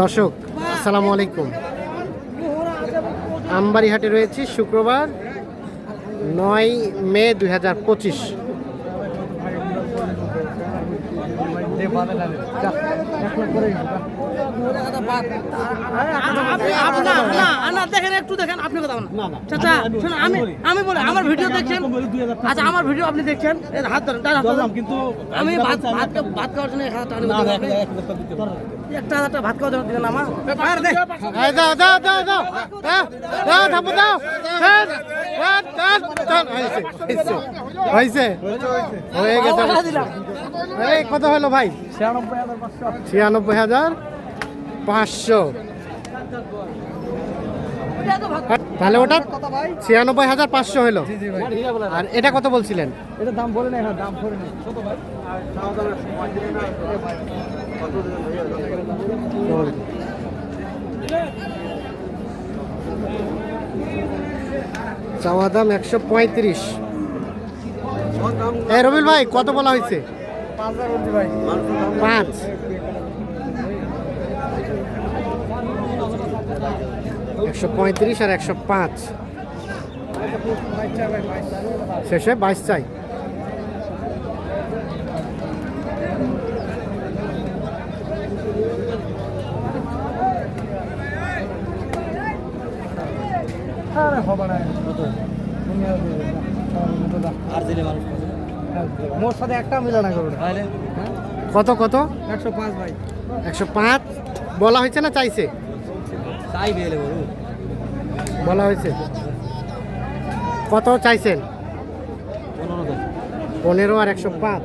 দর্শক আসসালামু আলাইকুম। আমবাড়িহাটে রয়েছি শুক্রবার নয় মে দুই হাজার পঁচিশ। একটু দেখেন আপনি কথা আমি আমার ভিডিও দেখছেন আচ্ছা আমার ভিডিও আপনি দেখছেন আমি ভাত ভাত একটা ভাত হয়ে কত হলো ভাই ছিয়ানব্বই হাজার পাঁচশো। তাহলে ওটা ছিয়ানব্বই হাজার পাঁচশো হলো। আর এটা কত বলছিলেন? এটা দাম বলে না হ্যাঁ দাম বলে চাওয়া দাম একশো পঁয়ত্রিশ। রবিল ভাই কত বলা হয়েছে? পাঁচ। একশো পঁয়ত্রিশ আর একশো পাঁচ। শেষে বাইশ চাই। আরে হবে না আর দিলে মানুষ মোর সাথে একটা মিলানা করবে কত কত? একশো পাঁচ ভাই। একশো পাঁচ। বলা হয়েছে না চাইছে? তাই বেলে হয়েছে। কত চাইছেন? পনেরো আর একশো পাঁচ।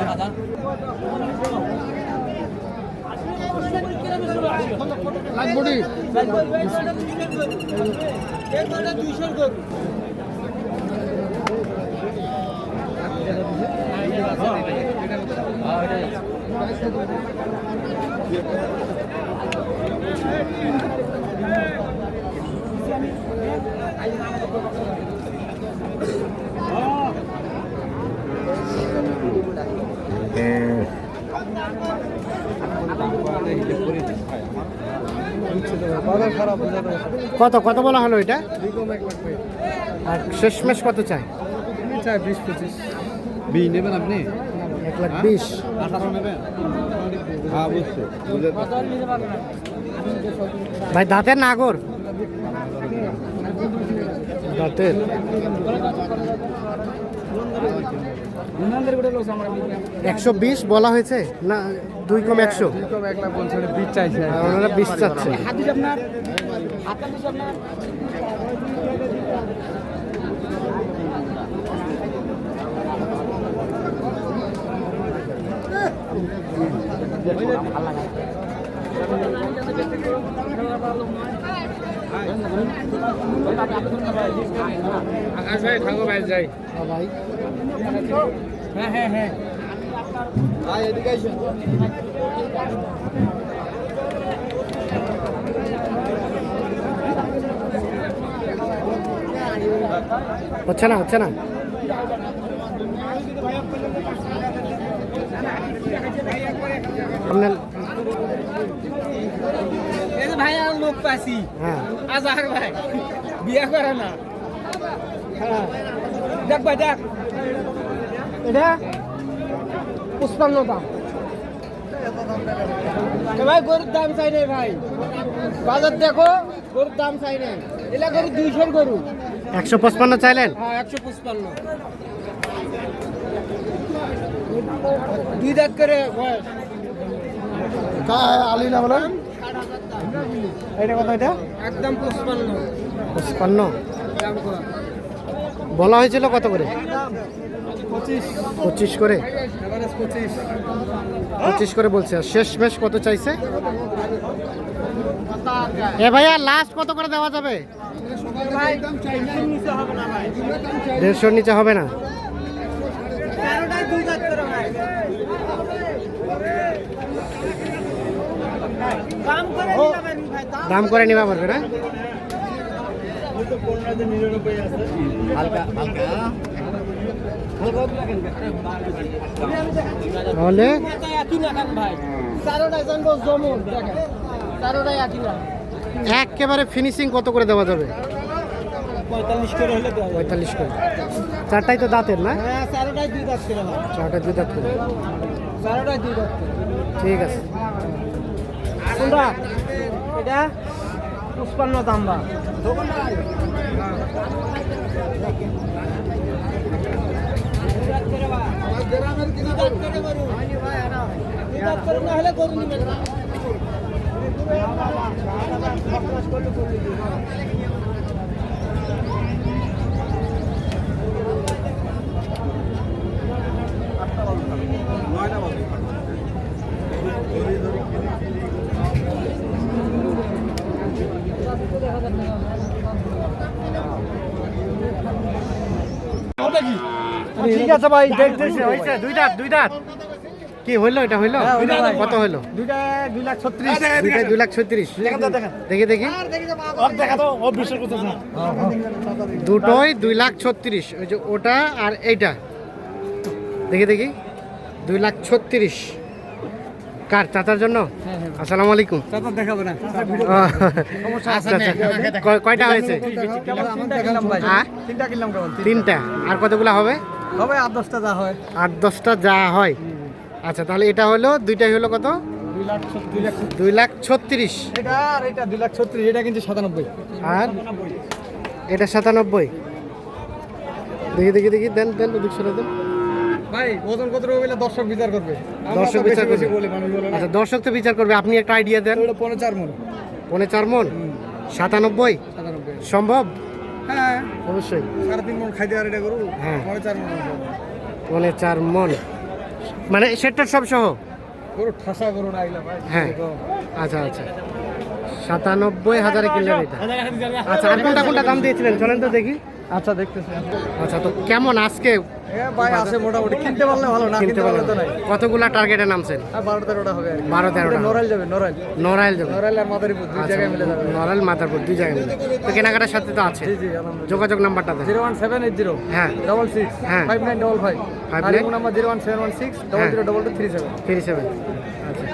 বাজার খারাপ হয়ে যাবে কত কত বলা হলো এটা? আর শেষমেশ কত চাই চাই বিশ পঁচিশ। বি নেবেন আপনি? লাখ বিশ। হ্যাঁ বুঝছি ভাই দাঁতের নাগর দাঁতের? একশো বিশ বলা হয়েছে? না দুই কম একশো? আর ওনারা বিশ চাচ্ছে। আকাশ ভাই থাকো ভাই যাই ভাই হ্যাঁ হ্যাঁ হ্যাঁ হচ্ছে না হচ্ছে না। ভাই আর লোক পাইছি। হ্যাঁ। ভাই বিয়া করে না। হ্যাঁ। দেখ ভাই দেখ। এটা পুষ্পান্ন দাম ভাই গরুর দাম চাই নাই ভাই। বাজার দেখো গরুর দাম চাই নাই। এলা গরু দুইশোর গরু। একশো পঁচপান্ন চাইলেন? হ্যাঁ একশো পুষ্পান্ন দুই দাঁত করে আলি না বলেন। এটা কত এটা? একদম পুষ্পান্ন পঁচপান্ন। বলা হয়েছিল কত করে? পঁচিশ। করে। পঁচিশ। করে বলছে। আর শেষ মেশ কত চাইছে? এ ভাইয়া লাস্ট কত করে দেওয়া যাবে? দেড়শোর নিচে হবে না তেরোটায় দুই দাঁত করে ভাই দাম করে নিবা পারবে না? তাহলে? একই না খান ভাই? চারোটাই জমুন দেখেন। চারোটাই একেবারে ফিনিশিং কত করে দেওয়া যাবে? পঁয়তাল্লিশ করে হলে দেওয়া যাবে। পঁয়তাল্লিশ করে। চারটাই তো দাঁতের না? হ্যাঁ চারোটাই দুই দাঁত করে ভাই। দুই দাঁত করে। চারোটাই দুই দাঁত করে। ঠিক আছে। কোনটা এটা পুষ্পান্ন দাম্বা। ঠিক আছে ভাই দেখতেছি হইছে দুই দাঁত দুই দাঁত কি হইল এটা হইল? কত হইল? দুইটা দুই লাখ ছত্রিশ। দুইটাই দুই লাখ ছত্রিশ। দেখি দেখি। দুটোই দুই লাখ ছত্রিশ। ওই যে ওটা আর এইটা। দেখি দেখি। দুই লাখ ছত্রিশ। কার চাচার জন্য? আসসালামু আলাইকুম। দেখাবো না। কয়টা হয়েছে? হ্যাঁ? তিনটা আর? কতগুলা হবে? হবে আট দশটা যা হয়। আট দশটা যা হয়। আচ্ছা তাহলে এটা হলো দুইটাই হলো কত? দুই লাখ দুই লাখ দুই লাখ ছত্রিশ। এটা আর এটা দুই লাখ ছত্রিশ এটা কিন্তু সাতানব্বই। আর? এটা সাতানব্বই। দেখি দেখি দেখি দেন দেন ওদিক সরে দেন। ভাই ওজন কত রকম বলে দর্শক বিচার করবে? দর্শক বিচার করবে। বলে আচ্ছা দর্শক তো বিচার করবে। আপনি একটা আইডিয়া দেন। পনেরো চার মন। পনে চার মন? সাতানব্বই? সম্ভব? হ্যাঁ। অবশ্যই। সাড়ে তিন মন খাইতে আর এটা করু হ্যাঁ। পনেরো চার মন হবে। পনে চার মন। মানে সেটার সব সহ? গরু ঠাসা গরু না আইলা ভাই হ্যাঁ। আচ্ছা আচ্ছা। সাতানব্বই হাজারে কিনলেন এটা আচ্ছা আর কোনটা কোনটা দাম দিয়েছিলেন? চলেন তো দেখি। আচ্ছা দেখতেছি। আচ্ছা তো কেমন আজকে ভাই আছে মোটামুটি। কিনতে পারলে ভালো না কিনতে কিনতে পারলে তো নাই। কতগুলা টার্গেটে নামছেন? বারো তেরোটা হবে। বারো তেরোটা নড়াইল যাবে নড়াইল। নড়াইল যাবে। নড়াইল আর মাদারীপুর দুই আচ্ছা, জায়গায় মিলে যাবে। নড়াইল মাথারপুর দুই জায়গায় মিলে তো কেনাকাটার সাথে তো আছে। যোগাযোগ নাম্বারটা zero one seven eight zero. হ্যাঁ। Double six. হ্যাঁ। Five nine double five. আর number zero one seven one six double হ্যাঁ। Zero double two three seven. Three seven. আচ্ছা।